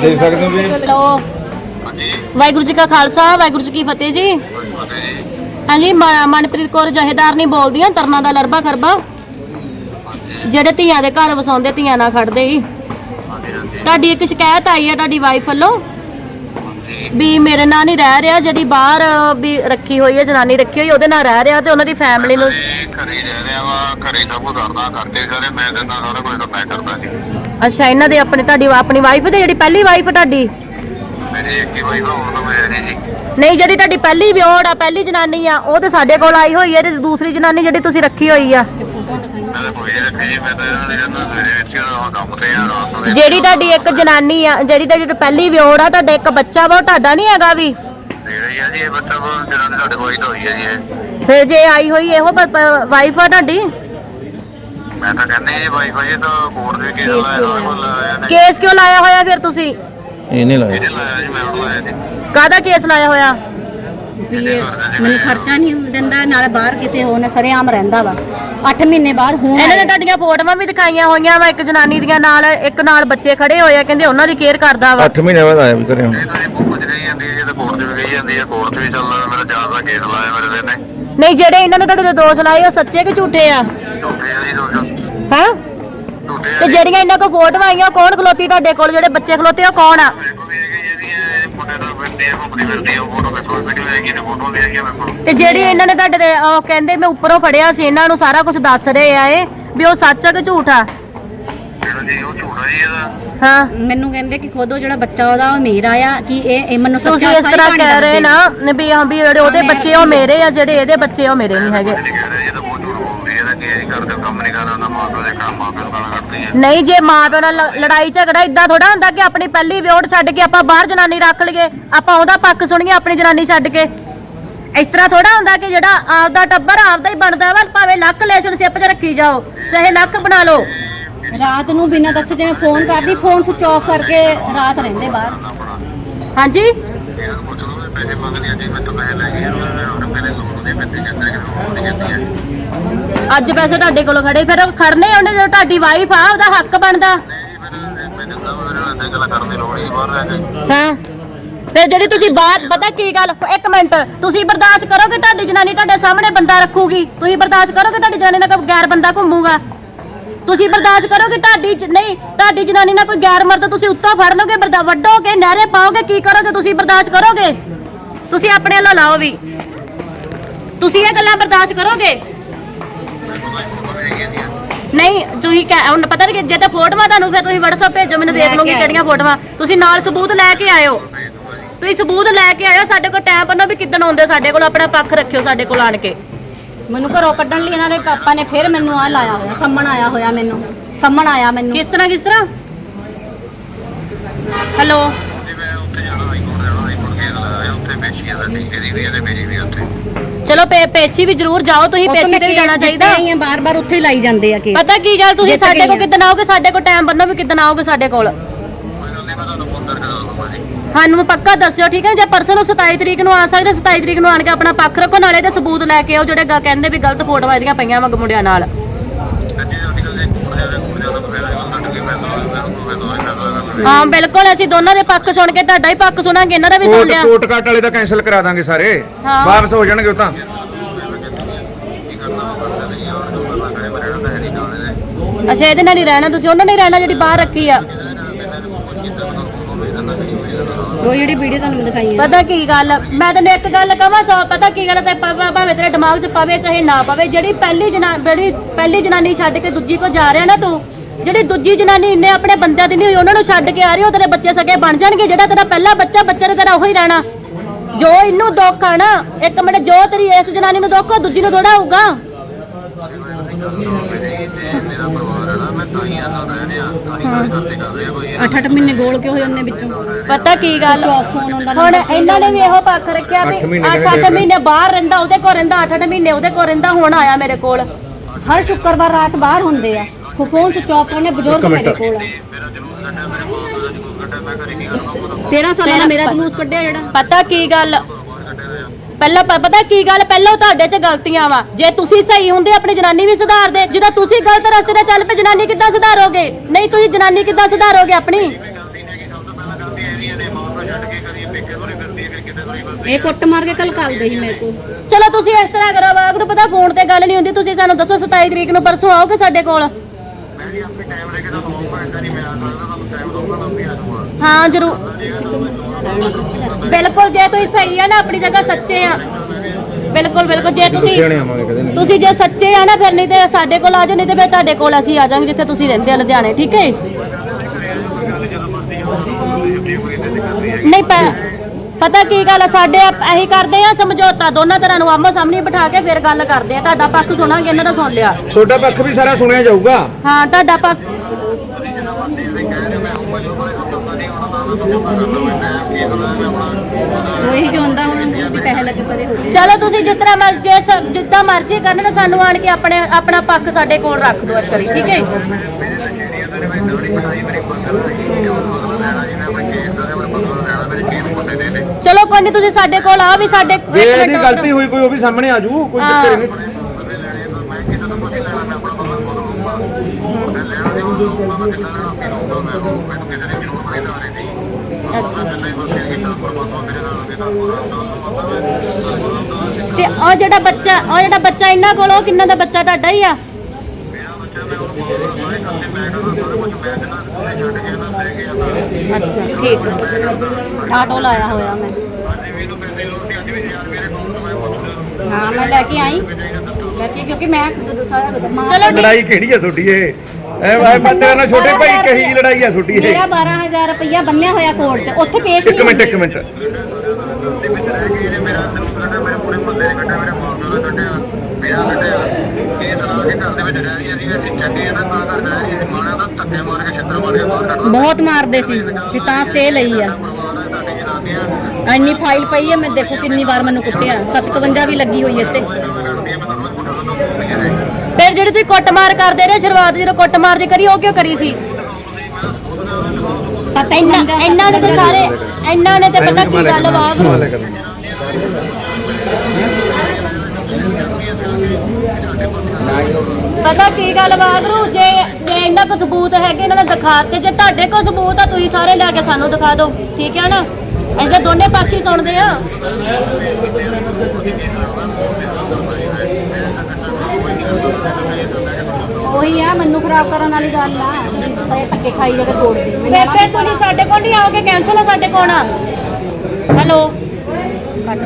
ਦੇਖ ਸਕਦੇ ਹੋ ਵੀ ਹੈਲੋ ਵਾਹਿਗੁਰੂ ਜੀ ਕਾ ਖਾਲਸਾ ਵਾਹਿਗੁਰੂ ਜੀ ਕੀ ਫਤਿਹ ਜੀ। ਹਾਂਜੀ। ਮ- ਮਨਪ੍ਰੀਤ ਕੌਰ ਜਹੇਦਾਰ ਨਹੀਂ ਬੋਲਦੀਆਂ ਤਰਨਾ ਦਾ ਲਰਬਾ ਖਰਬਾ। ਜਿਹੜੇ ਧੀਆਂ ਦੇ ਘਰ ਵਸਾਉਂਦੇ ਧੀਆਂ ਨਾਲ ਖੜਦੇ ਹੀ ਤੁਹਾਡੀ ਇੱਕ ਸ਼ਿਕਾਇਤ ਆਈ ਹੈ ਤੁਹਾਡੀ ਵਾਈਫ ਵੱਲੋਂ? ਵੀ ਮੇਰੇ ਨਾਲ ਨਹੀਂ ਰਹਿ ਰਿਹਾ ਜਿਹੜੀ ਬਾਹਰ ਵੀ ਰੱਖੀ ਹੋਈ ਹੈ ਜਨਾਨੀ ਰੱਖੀ ਹੋਈ ਉਹਦੇ ਨਾਲ ਰਹਿ ਰਿਹਾ ਤੇ ਉਹਨਾਂ ਦੀ ਫੈਮਿਲੀ ਨੂੰ ਘਰੇ ਰਹਿ ਰਿਹਾ ਵਾ ਘਰੇ ਸਭ ਕੁਝ ਕਰਦਾ ਕਰਦੇ ਸਾਰੇ ਮੈਂ ਦਿੰਦਾ ਸਾਰਾ ਕੁਝ ਤਾਂ ਮੈਂ ਕਰਦਾ। ਜੀ ਅੱਛਾ ਇਹਨਾਂ ਦੇ ਆਪਣੇ ਤੁਹਾਡੀ ਆਪਣੀ ਵਾਈਫ ਦੇ ਜਿਹੜੀ ਪਹਿਲੀ ਵਾਈਫ ਤੁਹਾਡੀ? ਮੇਰੀ ਇੱਕ ਹੀ ਵਾਈ ਹੋਰ ਤਾਂ ਮੈਂ ਨਹੀਂ ਜੀ। ਨਹੀਂ ਜਿਹੜੀ ਤੁਹਾਡੀ ਪਹਿਲੀ ਵਿਆਹੜ ਆ ਪਹਿਲੀ ਜਨਾਨੀ ਆ ਉਹ ਤੇ ਸਾਡੇ ਕੋਲ ਆਈ ਹੋਈ ਹੈ ਤੇ ਦੂਸਰੀ ਜਨਾਨੀ ਜਿਹੜੀ ਤੁਸੀਂ ਰੱਖੀ ਹੋਈ ਆ। ਮੈਂ ਤਾਂ ਕੋਈ ਨਹੀਂ ਰੱਖੀ ਜੀ ਮੈਂ ਤਾਂ ਇਹਨਾਂ ਦੀ ਰਹਿੰਦਾ ਸਵੇਰੇ ਵਿੱਚ ਆਹ ਕੰਮ ਤੇ ਆ ਰਾਤ ਨੂੰ ਜਿਹੜੀ ਤੁਹਾਡੀ ਇੱਕ ਜਨਾਨੀ ਆ ਜਿਹੜੀ ਤੁਹਾਡੀ ਪਹਿਲੀ ਵਿਆਹੜ ਆ ਤੁਹਾਡਾ ਇੱਕ ਬੱਚਾ ਵਾ ਉਹ ਤੁਹਾਡਾ ਨਹੀਂ ਹੈਗਾ ਵੀ? ਦੇ ਰਹੀ ਆ ਜੀ ਇਹ ਬੱਚਾ ਕੋਲ ਜਿਹੜਾ ਦੀ ਸਾਡੇ ਕੋਲ ਹੀ ਤਾਂ ਹੋਈ ਹੈ ਜੀ ਇਹ। ਫੇ ਜੇ ਆਈ ਹੋਈ ਇਹੋ ਵਾਈਫ ਆ ਤੁਹਾਡੀ? ਮੈਂ ਤਾਂ ਕਹਿੰਦੀ ਜੀ ਬਾਈ ਭਾਈ ਤਾਂ ਕੋਰਟ ਦੇ ਕੇਸ ਲਾਇਆ ਨਾ ਕੋਲ ਲਾਇਆ ਨੇ ਕੇਸ ਕਿਉਂ ਲਾਇਆ ਹੋਇਆ ਫਿਰ ਤੁਸੀਂ? ਇਹ ਨਹੀਂ ਲਾਇਆ। ਇਹਨੇ ਲਾਇਆ ਜੀ ਮੈਂ ਹੁਣ ਲਾਇਆ ਜੀ ਕਾਹਦਾ ਕੇਸ ਲਾਇਆ ਹੋਇਆ? ਵੀ ਇਹ ਮੈਨੂੰ ਖਰਚਾ ਨਹੀਂ ਦਿੰਦਾ ਨਾਲ ਬਾਹਰ ਕਿਸੇ ਹੋਰ ਨਾਲ ਸਰੇਆਮ ਰਹਿੰਦਾ ਵਾ। 8 ਮਹੀਨੇ ਬਾਹਰ ਹੁਣ ਇਹਨਾਂ ਨੇ ਤੁਹਾਡੀਆਂ ਫੋਟੋਆਂ ਵੀ ਦਿਖਾਈਆਂ ਹੋਈਆਂ ਵਾ ਇੱਕ ਜਨਾਨੀ ਦੀਆਂ ਨਾਲ ਇੱਕ ਨਾਲ ਬੱਚੇ ਖੜੇ ਹੋਏ ਆ ਕਹਿੰਦੇ ਉਹਨਾਂ ਦੀ ਕੇਅਰ ਕਰਦਾ ਵਾ। 8 ਮਹੀਨੇ ਬਾਅਦ ਆਇਆ ਵੀ ਘਰੇ ਹੁਣ। ਇਹ ਤਾਂ ਬਹੁਤ ਕੁਝ ਗਈ ਜਾਂਦੀ ਹੈ ਜੀ ਤੇ ਕੋਰਟ 'ਚ ਵੀ ਗਈ ਜਾਂਦੀ ਹੈ ਕੋਰਟ 'ਚ ਵੀ ਚੱਲਦਾ ਮੇਰਾ ਦਾ ਕੇਸ ਲਾਇਆ ਮੇਰੇ ਤੇ ਨੇ ਨਹੀਂ ਜਿਹੜੇ ਇਹਨਾਂ ਨੇ ਤੁਹਾਡੇ ਤੇ ਦੋਸ਼ ਲਾਏ ਉਹ ਸੱਚੇ ਕਿ ਝੂਠੇ ਆ? ਝੂਠੇ ਆ ਜੀ ਦੋਸ਼ ਹਾਂ? ਤੇ ਜਿਹੜੀਆਂ ਇਹਨਾਂ ਕੋਲ ਫੋਟੋਆਂ ਆਈਆਂ ਉਹ ਕੌਣ ਖਲੋਤੀ ਤੁਹਾਡੇ ਕੋਲ? ਜਿਹੜੇ ਬੱਚੇ ਖਲੋਤੇ ਉਹ ਕੌਣ ਆ? ਤੇ ਜਿਹੜੀ ਇਹਨਾਂ ਨੇ ਤੁਹਾਡੇ ਤੇ ਉਹ ਕਹਿੰਦੇ ਮੈਂ ਉੱਪਰੋਂ ਫੜਿਆ ਸੀ ਇਹਨਾਂ ਨੂੰ ਸਾਰਾ ਕੁਝ ਦੱਸ ਰਹੇ ਆ ਇਹ ਵੀ ਉਹ ਸੱਚ ਆ ਕਿ ਝੂਠ ਆ? ਹਾਂ। ਮੈਨੂੰ ਕਹਿੰਦੇ ਕਿ ਖੁਦ ਉਹ ਜਿਹੜਾ ਬੱਚਾ ਉਹਦਾ ਉਹ ਮੇਰਾ ਆ ਕਿ ਇਹ ਇਹ ਮੈਨੂੰ ਤੁਸੀਂ ਸੱਚਾ ਇਸ ਤਰ੍ਹਾਂ ਕਹਿ ਰਹੇ ਨਾ ਵੀ ਹਾਂ ਵੀ ਜਿਹੜੇ ਉਹਦੇ ਬੱਚੇ ਉਹ ਮੇਰੇ ਆ ਜਿਹੜੇ ਇਹਦੇ ਬੱਚੇ ਉਹ ਮੇਰੇ ਨਹੀਂ ਹੈਗੇ ਨਹੀਂ ਕਹਿ ਰਿਹਾ ਜੀ ਤਾਂ ਬਹੁਤ ਝੂਠ ਬੋਲਦੀ ਹੈ ਇਹਦਾ ਕੀ ਨਹੀਂ ਕਰਦੇ ਕੰਮ ਨਹੀਂ ਕਰਦਾ ਨਾ ਮਾਂ ਪਿਓ ਦੇ ਕੰਮ ਮਾਂ ਪਿਓ ਨੂੰ ਗਾਲਾਂ ਕੱਢਦੀ ਹੈ ਨਹੀਂ ਜੇ ਮਾਂ ਪਿਓ ਨਾਲ ਲ- ਲੜਾਈ ਝਗੜਾ ਇਦਾਂ ਥੋੜਾ ਹੁੰਦਾ ਕਿ ਆਪਣੀ ਪਹਿਲੀ ਵਿਆਹ ਛੱਡ ਕੇ ਆਪਾਂ ਬਾਹਰ ਜਨਾਨੀ ਰੱਖ ਲਈਏ ਆਪਾਂ ਉਹਦਾ ਪੱਖ ਸੁਣੀਏ ਆਪਣੀ ਜਨਾਨੀ ਛੱਡ ਕੇ। ਇਸ ਤਰ੍ਹਾਂ ਥੋੜਾ ਹੁੰਦਾ ਕਿ ਜਿਹੜਾ ਆਪਦਾ ਟੱਬਰ ਆਪਦਾ ਹੀ ਬਣਦਾ ਵਾ ਭਾਵੇਂ ਲੱਖ ਰਿਲੇਸ਼ਨਸ਼ਿਪ 'ਚ ਰੱਖੀ ਜਾਓ ਚਾਹੇ ਲੱਖ ਬਣਾ ਲਓ। ਰਾਤ ਨੂੰ ਬਿਨਾਂ ਦੱਸੇ ਜਿਵੇਂ ਫੋਨ ਕਰਦੀ ਫੋਨ ਸੁਚ ਆਫ ਕਰਕੇ ਰਾਤ ਰਹਿੰਦੇ ਬਾਹਰ। ਹਾਂਜੀ? ਇਹਨਾਂ ਨੂੰ ਪੁੱਛ ਲਓ ਵੀ ਪੈਸੇ ਮੰਗਦੀ ਆ ਜੀ ਮੈਂ ਤਾਂ ਪੈਸੇ ਲੈ ਕੇ ਉਹਨੇ ਹੋਰ ਪਹਿਲੇ ਲੋਨ ਦੇ ਪੈਸੇ ਕਹਿੰਦਾ ਕਿ ਲੋਨ ਨਹੀਂ ਕਹਿੰਦੀ ਹੈ। ਅੱਜ ਪੈਸੇ ਤੁਹਾਡੇ ਕੋਲ ਖੜੇ, ਫਿਰ ਉਹ ਖੜਨੇ ਉਹਨੇ ਜੋ ਤੁਹਾਡੀ ਵਾਈਫ ਆ, ਉਹਦਾ ਹੱਕ ਬਣਦਾ। ਹਾਂ? ਫਿਰ ਜਿਹੜੀ ਤੁਸੀਂ ਬਾਤ, ਪਤਾ ਕੀ ਗੱਲ? ਇੱਕ ਮਿੰਟ, ਤੁਸੀਂ ਬਰਦਾਸ਼ਤ ਕਰੋਗੇ ਤੁਹਾਡੀ ਜਨਾਨੀ ਤੁਹਾਡੇ ਸਾਹਮਣੇ ਬੰਦਾ ਰੱਖੂਗੀ? ਤੁਸੀਂ ਬਰਦਾਸ਼ਤ ਕਰੋਗੇ ਤੁਹਾਡੀ ਜਨਾਨੀ ਨਾਲ ਕੋਈ ਗੈਰ ਬੰਦਾ ਘੁੰਮੂਗਾ? ਤੁਸੀਂ ਬਰਦਾਸ਼ਤ ਕਰੋਗੇ ਤੁਹਾਡੀ ਜ- ਨਹੀਂ, ਤੁਹਾਡੀ ਜਨਾਨੀ ਨਾਲ ਕੋਈ ਗੈਰ ਮਰਦ ਤੁਸੀਂ ਉੱਤੋਂ ਫੜ ਲਓਗੇ, ਬਰਦਾ ਵੱਡੋਗੇ ਨਹਿਰੇ ਪਾਓਗੇ, ਕੀ ਕਰੋਗੇ ਤੁਸੀਂ ਬਰਦਾਸ਼ਤ ਕਰੋਗੇ? ਤੁਸੀਂ ਆਪਣੇ ਵੱਲੋਂ ਲਾਓ ਵੀ। ਤੁਸੀਂ ਇਹ ਗੱਲਾਂ ਬਰਦਾਸ਼ਤ ਕਰੋਗੇ ਮੈਨੂੰ ਤਾਂ ਫੋਟੋ ਵੀ ਹੈਗੀ ਹੈ ਨਹੀਂ ਤੁਸੀਂ ਕਹਿ ਹੁਣ ਪਤਾ ਨਹੀਂ ਜੇ ਤਾਂ ਫੋਟੋਆਂ ਤੁਹਾਨੂੰ ਫਿਰ ਤੁਸੀਂ WhatsApp ਭੇਜੋ ਮੈਨੂੰ ਦੇਖ ਲੈ ਲਵਾਂਗੀ ਕੇ ਕਿਹੜੀਆਂ ਫੋਟੋਆਂ। ਤੁਸੀਂ ਨਾਲ ਸਬੂਤ ਲੈ ਕੇ ਆਇਓ। ਤੁਸੀਂ ਸਬੂਤ ਲੈ ਕੇ ਆਇਓ ਸਾਡੇ ਕੋਲ ਟਾਈਮ ਬੰਨੋ ਵੀ ਕਿੱਦਣ ਆਉਂਦੇ ਸਾਡੇ ਕੋਲ ਆਪਣਾ ਪੱਖ ਰੱਖਿਓ ਸਾਡੇ ਕੋਲ ਆਣ ਕੇ। ਮੈਨੂੰ ਘਰੋਂ ਕੱਢਣ ਲਈ ਇਹਨਾਂ ਦੇ ਪਾਪਾ ਨੇ ਫਿਰ ਮੈਨੂੰ ਆ ਲਾਇਆ ਹੋਇਆ ਸੰਮਣ ਆਇਆ ਹੋਇਆ ਮੈਨੂੰ। ਸੰਮਣ ਆਇਆ ਮੈਨੂੰ। ਕਿਸ ਤਰ੍ਹਾਂ ਕਿਸ ਤਰ੍ਹਾਂ? ਹੈਲੋ ਜੀ ਮੈਂ ਉੱਥੇ ਜਾਣਾ ਹਾਈ ਕੋਰਟ ਜਾਣਾ ਹਾਈ ਕੋਰਟ ਕੇਸ ਲਾਇਆ ਉੱਥੇ ਪੇਸ਼ੀ ਹੈ ਸਾਡੀ ਇਹਦੀ ਵੀ ਹੈ ਤੇ ਮੇਰੀ ਵੀ ਹੈ ਉੱਥੇ। ਚਲੋ ਪੇ ਪੇਚੀ ਵੀ ਜ਼ਰੂਰ ਜਾਓ ਤੁਸੀਂ ਪੇਚੀ ਤੇ ਵੀ ਜਾਣਾ ਚਾਹੀਦਾ। ਆਈ ਬਾਰ-ਬਾਰ ਉੱਥੇ ਹੀ ਲਾਈ ਜਾਂਦੇ ਆ ਕੇਸ ਪਤਾ ਕੀ ਗੱਲ ਤੁਸੀਂ ਜਿੱਤ ਸਾਡੇ ਕੋਲ ਗਈਆਂ। ਕਿੱਦਣ ਆਓਗੇ? ਸਾਡੇ ਕੋਲ ਟਾਈਮ ਬੰਨੋ ਵੀ ਕਿੱਦਣ ਆਓਗੇ ਸਾਡੇ ਕੋਲ? ਕੋਈ ਗੱਲ ਨਹੀਂ ਮੈਂ ਤੁਹਾਨੂੰ ਫੋਨ ਕਰਕੇ ਦੱਸ ਦੂੰਗਾ ਜੀ ਸਾਨੂੰ ਪੱਕਾ ਦੱਸਿਓ ਠੀਕ ਹੈ? ਜੇ ਪਰਸੋਂ ਨੂੰ 27 ਤਰੀਕ ਨੂੰ ਆ ਸਕਦੇ 27 ਤਰੀਕ ਨੂੰ ਆਣ ਕੇ ਆਪਣਾ ਪੱਖ ਰੱਖੋ ਨਾਲੇ ਤੇ ਸਬੂਤ ਲੈ ਕੇ ਆਓ ਜਿਹੜੇ ਗ- ਕਹਿੰਦੇ ਵੀ ਗਲਤ ਫੋਟੋਆਂ ਇਹਦੀਆਂ ਪਈਆਂ ਵਾਂ ਮੁੰਡਿਆਂ ਨਾਲ ਤੇ ਜੇ ਉਹਦੀ ਗੱਲ ਜੇ ਕੋਰਟ ਜਾਵੇ ਕੋਰਟ ਜਾਵੇ ਤਾਂ ਫਿਰ ਗੱਲ ਕੱਢ ਕੇ ਪੈਸਾ ਮੈਂ ਕੋਈ ਫੈਸਲਾ ਕਰਦਾ ਹਾਂ ਬਿਲਕੁਲ ਅਸੀਂ ਦੋਨਾਂ ਦੇ ਪੱਖ ਸੁਣ ਕੇ ਤੁਹਾਡਾ ਹੀ ਪੱਖ ਸੁਣਾਂਗੇ ਇਹਨਾਂ ਦਾ ਵੀ ਸੁਣ ਕੋਟ ਲਿਆ। ਕੋਟ ਕੱਟ ਵਾਲੇ ਤਾਂ ਕੈਨਸਲ ਕਰਾ ਦਾਂਗੇ ਸਾਰੇ। ਹਾਂ। ਵਾਪਸ ਹੋ ਜਾਣਗੇ ਉਹ ਤਾਂ। ਹੈ ਇਹਦੇ ਅੱਛਾ ਇਹਦੇ ਨਾਲ ਨਹੀਂ ਰਹਿਣਾ ਤੁਸੀਂ ਉਹਨਾਂ ਹੀ ਰਹਿਣਾ ਜਿਹੜੀ ਬਾਹਰ ਰੱਖੀ ਆ। ਉਹ ਜਿਹੜੀ ਵੀਡੀਓ ਤੁਹਾਨੂੰ ਮੈਂ ਦਿਖਾਈ ਹੈ ਪਤਾ ਕੀ ਗੱਲ ਮੈਂ ਤੈਨੂੰ ਇੱਕ ਗੱਲ ਕਹਾਂ ਸੋ ਪਤਾ ਕੀ ਗੱਲ ਤੇ ਭਾਵੇਂ ਤੇਰੇ ਦਿਮਾਗ 'ਚ ਪਵੇ ਚਾਹੇ ਨਾ ਪਵੇ ਜਿਹੜੀ ਪਹਿਲੀ ਜਨਾ ਜਿਹੜੀ ਪਹਿਲੀ ਜਨਾਨੀ ਛੱਡ ਕੇ ਦੂਜੀ ਕੋ ਜਾ ਰਿਹਾ ਨਾ ਤੂੰ ਜਿਹੜੀ ਦੂਜੀ ਜਨਾਨੀ ਇੰਨੇ ਆਪਣੇ ਬੰਦਿਆਂ ਦੀ ਨਹੀਂ ਹੋਈ ਉਹਨਾਂ ਨੂੰ ਛੱਡ ਕੇ ਆ ਰਹੀ ਉਹ ਤੇਰੇ ਬੱਚੇ ਸਕੇ ਬਣ ਜਾਣਗੇ ਜਿਹੜਾ ਤੇਰਾ ਪਹਿਲਾ ਬੱਚਾ ਬੱਚੇ ਨੇ ਤੇਰਾ ਉਹੀ ਰਹਿਣਾ। ਜੋ ਇਹਨੂੰ ਦੁੱਖ ਆ ਨਾ ਇੱਕ ਮਿੰਟ ਜੋ ਤੇਰੀ ਇਸ ਜਨਾਨੀ ਨੂੰ ਦੁੱਖ ਆ ਦੂਜੀ ਨੂੰ ਥੋੜਾ ਹੋਊਗਾ। ਕੋਈ 8-8 ਮਹੀਨੇ ਗੋਲ ਕੇ ਹੋਏ ਉਹਨੇ ਵਿੱਚੋਂ? ਪਤਾ ਕੀ ਗੱਲ? ਫੋਨ ਹੁੰਦਾ ਹੁਣ ਇਹਨਾਂ ਨੇ ਵੀ ਇਹੋ ਪੱਖ ਰੱਖਿਆ ਵੀ ਅੱਠ ਮਹੀਨੇ 8 ਕਹਿੰਦੇ 8 ਮਹੀਨੇ ਬਾਹਰ ਰਹਿੰਦਾ ਉਹਦੇ ਕੋਲ ਰਹਿੰਦਾ 8 8 ਮਹੀਨੇ ਉਹਦੇ ਕੋਲ ਰਹਿੰਦਾ ਹੁਣ ਆਇਆ ਮੇਰੇ ਕੋਲ। ਹਰ ਸ਼ੁੱਕਰਵਾਰ ਰਾਤ ਬਾਹਰ ਹੁੰਦੇ ਆ। ਫੋਨ ਸੁਚ ਆਫ ਕਰਨੇ ਬਜ਼ੁਰਗ ਮੇਰੇ ਕੋਲ ਆ। ਕਰਦਾ 13 ਸਾਲਾਂ ਦਾ ਮੇਰਾ ਜਲੂਸ ਕੱਢਿਆ ਜਿਹੜਾ। ਪਤਾ ਕੀ ਗੱਲ? ਪਹਿਲਾਂ ਪ- ਪਤਾ ਕੀ ਗੱਲ? ਪਹਿਲਾਂ ਤੁਹਾਡੇ 'ਚ ਗਲਤੀਆਂ ਵਾ। ਜੇ ਤੁਸੀਂ ਸਹੀ ਹੁੰਦੇ ਆਪਣੀ ਜਨਾਨੀ ਵੀ ਸੁਧਾਰਦੇ। ਜਦੋਂ ਤੁਸੀਂ ਗਲਤ ਰਸਤੇ ਤੇ ਚੱਲ ਪਏ ਜਨਾਨੀ ਕਿੱਦਾਂ ਸੁਧਾਰੋਗੇ? ਨਹੀਂ ਤੁਸੀਂ ਜਨਾਨੀ ਕਿੱਦਾਂ ਸੁਧਾਰੋਗੇ ਆਪਣੀ? ਤੋਂ ਤੋਂ ਤੋਂ ਇਹ ਕੁੱਟ ਮਾਰ ਕੇ ਕੱਲ ਕੱਲਦੇ ਸੀ ਮੇਰੇ ਕੋਲ। ਚਲੋ ਤੁਸੀਂ ਇਸ ਤਰ੍ਹਾਂ ਕਰੋ ਵਾਗਰੂ ਪਤਾ ਫੋਨ ਤੇ ਗੱਲ ਨਹੀਂ ਹੁੰਦੀ। ਤੁਸੀਂ ਸਾਨੂੰ ਦੱਸੋ 27 ਤਰੀਕ ਨੂੰ ਪਰਸੋਂ ਆਓਗੇ ਸਾਡੇ ਕੋਲ? ਮੈਂ ਜੀ ਆਪੇ ਟਾਈਮ ਲੈ ਕੇ ਤਾਂ ਦਵਾਉਂਗਾ ਇਦਾਂ ਨਹੀਂ ਮੈਂ ਆ ਸਕਦਾ ਤੁਹਾਨੂੰ ਟਾਈਮ ਦਊਂਗਾ ਤਾਂ ਵੀ ਆ ਜਾਊਗਾ। ਹਾਂ ਜਰੂਰ। ਬਿਲਕੁਲ ਜੇ ਤੁਸੀਂ ਸਹੀ ਆ ਨਾ ਆਪਣੀ ਜਗ੍ਹਾ ਸੱਚੇ ਆ। ਬਿਲਕੁਲ ਬਿਲਕੁਲ ਜੇ ਤੁਸੀਂ ਲੁਧਿਆਣੇ ਆਵਾਂਗੇ ਕਦੇ ਨਹੀਂ। ਤੁਸੀਂ ਜੇ ਸੱਚੇ ਆ ਨਾ ਫਿਰ ਨਹੀਂ ਤੇ ਸਾਡੇ ਕੋਲ ਆ ਜਾਓ ਨਹੀਂ ਤੇ ਫਿਰ ਤੁਹਾਡੇ ਕੋਲ ਅਸੀਂ ਆ ਜਾਾਂਗੇ ਜਿੱਥੇ ਤੁਸੀਂ ਰਹਿੰਦੇ ਆ ਲੁਧਿਆਣੇ ਠੀਕ ਹੈ ਨਹੀਂ ਪੈ ਪਤਾ ਕੀ ਗੱਲ ਆ? ਸਾਡੇ ਆਪ- ਅਸੀਂ ਕਰਦੇ ਆ ਸਮਝੌਤਾ ਦੋਨਾਂ ਤਰ੍ਹਾਂ ਨੂੰ ਆਮੋ ਸਾਹਮਣੇ ਬਿਠਾ ਕੇ ਫਿਰ ਗੱਲ ਕਰਦੇ ਆ। ਤੁਹਾਡਾ ਪੱਖ ਸੁਣਾਂਗੇ ਇਹਨਾਂ ਦਾ ਸੁਣ ਲਿਆ। ਤੁਹਾਡਾ ਪੱਖ ਵੀ ਸਾਰਾ ਸੁਣਿਆ ਜਾਊਗਾ। ਹਾਂ ਤੁਹਾਡਾ ਪੱਖ ਉਹੀ ਜੋ ਹੁੰਦਾ ਹੁਣ ਵੀ ਪੈਸੇ ਲੱਗੇ ਪਰੇ ਹੋ ਗਏ ਚਲੋ ਤੁਸੀਂ ਜਿਸ ਤਰ੍ਹਾਂ ਮਰਜ਼ੀ ਜੇ ਸ- ਜਿੱਦਾਂ ਮਰਜ਼ੀ ਕਰਨ ਨਾ ਸਾਨੂੰ ਆਣ ਕੇ ਆਪਣੇ ਆਪਣਾ ਪੱਖ ਸਾਡੇ ਕੋਲ ਰੱਖ ਦਿਓ ਇੱਕ ਵਾਰੀ ਠੀਕ ਹੈ। ਚਲੋ ਕੋਈ ਨਹੀਂ ਤੁਸੀਂ ਸਾਡੇ ਕੋਲ ਆ ਵੀ ਸਾਡੇ ਇੱਕ ਜੇ ਮਿੰਟ ਇਹਦੀ ਰੁਕੋ। ਗਲਤੀ ਹੋਈ ਕੋਈ ਉਹ ਵੀ ਸਾਹਮਣੇ ਆ ਜੂ ਕੋਈ ਹਾਂ। ਚੱਕਰ ਨਹੀਂ ਤੇ ਉਹ ਜਿਹੜਾ ਬੱਚਾ ਉਹ ਜਿਹੜਾ ਬੱਚਾ ਇਹਨਾਂ ਕੋਲ ਉਹ ਕਿੰਨਾ ਦਾ ਬੱਚਾ ਤੁਹਾਡਾ ਹੀ ਆ ਅੱਛਾ। ਠੀਕ ਆਟੋ ਲਾਇਆ ਹੋਇਆ ਮੈਂ। ਹਾਂ ਮੈਂ ਲੈ ਕੇ ਆਈ। ਲੈ ਕੇ ਕਿਉਂਕਿ ਮੈਂ ਸਾਰਾ ਮਾਂ ਚਲੋ ਠੀਕ। ਲੜਾਈ ਕਿਹੜੀ ਆ ਛੋਟੀ ਇਹ? ਐ ਮੈਂ ਤੇਰੇ ਨਾਲ ਛੋਟੇ ਭਾਈ ਕਹੀ ਜੀ ਲੜਾਈ ਆ ਛੋਟੀ ਇਹ? ਮੇਰਾ 12000 ਰੁਪਇਆ ਬੰਨਿਆ ਹੋਇਆ ਕੋਰਟ 'ਚ। ਉੱਥੇ ਪੇਸ਼ ਇੱਕ ਮਿੰਟ ਇੱਕ। ਮਿੰਟ। ਮੇਰਾ ਪੂਰੇ ਮੁੱਲੇ ਨੇ ਕੱਢਿਆ ਮੇਰੇ ਮਾਂ ਪਿਓ ਦਾ ਕੱਢਿਆ ਮੇਰਾ ਕੱਢਿਆ ਇਹ ਤਰ੍ਹਾਂ ਦੇ ਘਰ ਦੇ ਵਿੱਚ ਰਹਿ ਰਹੀ ਸੀ ਅਸੀਂ ਚੰਗੇ ਆ ਨਾ ਤਾਂ ਘਰ ਰਹਿ ਰਹੀ ਸੀ ਮਾਣਾ ਦਾ ਧੱਕੇ ਮਾਰ ਕੇ ਛਿੱਤਰ ਮਾਰ ਕੇ ਬਾਹਰ ਕੱਢਦਾ ਬਹੁਤ ਮਾਰਦੇ ਸੀ ਵੀ ਤਾਂ ਸਟੇ ਲਈ ਆ। ਇੰਨੀ ਫਾਈਲ ਪਈ ਹੈ ਮੈਂ ਦੇਖੋ ਕਿੰਨੀ ਵਾਰ ਮੈਨੂੰ ਕੁੱਟਿਆ। 57 ਵੀ ਲੱਗੀ ਹੋਈ ਇੱਥੇ। ਫਿਰ ਜਿਹੜੀ ਤੁਸੀਂ ਕੁੱਟਮਾਰ ਕਰਦੇ ਰਹੇ ਸ਼ੁਰੂਆਤ ਜਦੋਂ ਕੁੱਟਮਾਰ ਦੀ ਕਰੀ ਉਹ ਕਿਉਂ ਕਰੀ ਸੀ? ਪਤਾ ਹੀ ਇੰਨਾ ਨਹੀਂ ਇਹਨਾਂ ਨੇ ਤੇ ਸਾਰੇ ਇਹਨਾਂ ਨੇ ਤੇ ਪਤਾ ਕੀ ਗੱਲ ਨੂੰ ਪਤਾ ਕੀ ਗੱਲ ਵਾਗਰੂ ਜੇ ਜੇ ਇਹਨਾਂ ਕੋ ਸਬੂਤ ਹੈਗੇ ਇਹਨਾਂ ਨੇ ਦਿਖਾ ਤੇ ਜੇ ਤੁਹਾਡੇ ਕੋ ਸਬੂਤ ਆ ਤੁਸੀਂ ਸਾਰੇ ਲਿਆ ਕੇ ਸਾਨੂੰ ਦਿਖਾ ਦਿਓ। ਠੀਕ ਹੈ ਨਾ? ਐਸੇ ਦੋਨੇ ਪੱਖ ਹੀ ਸੁਣਦੇ ਆ। ਉਹੀ ਆ ਮੈਨੂੰ ਖਰਾਬ ਕਰਨ ਵਾਲੀ ਗੱਲ ਆ। ਧੱਕੇ ਖਾਈ ਜਾ ਕੇ ਤੋੜਦੀ ਬੇਬੇ ਤੁਸੀਂ ਸਾਡੇ ਕੋਲ ਨਹੀਂ ਆਓਗੇ ਕੈਂਸਲ ਆ ਸਾਡੇ ਕੋਲ ਹੈਲੋ ਕੱਟ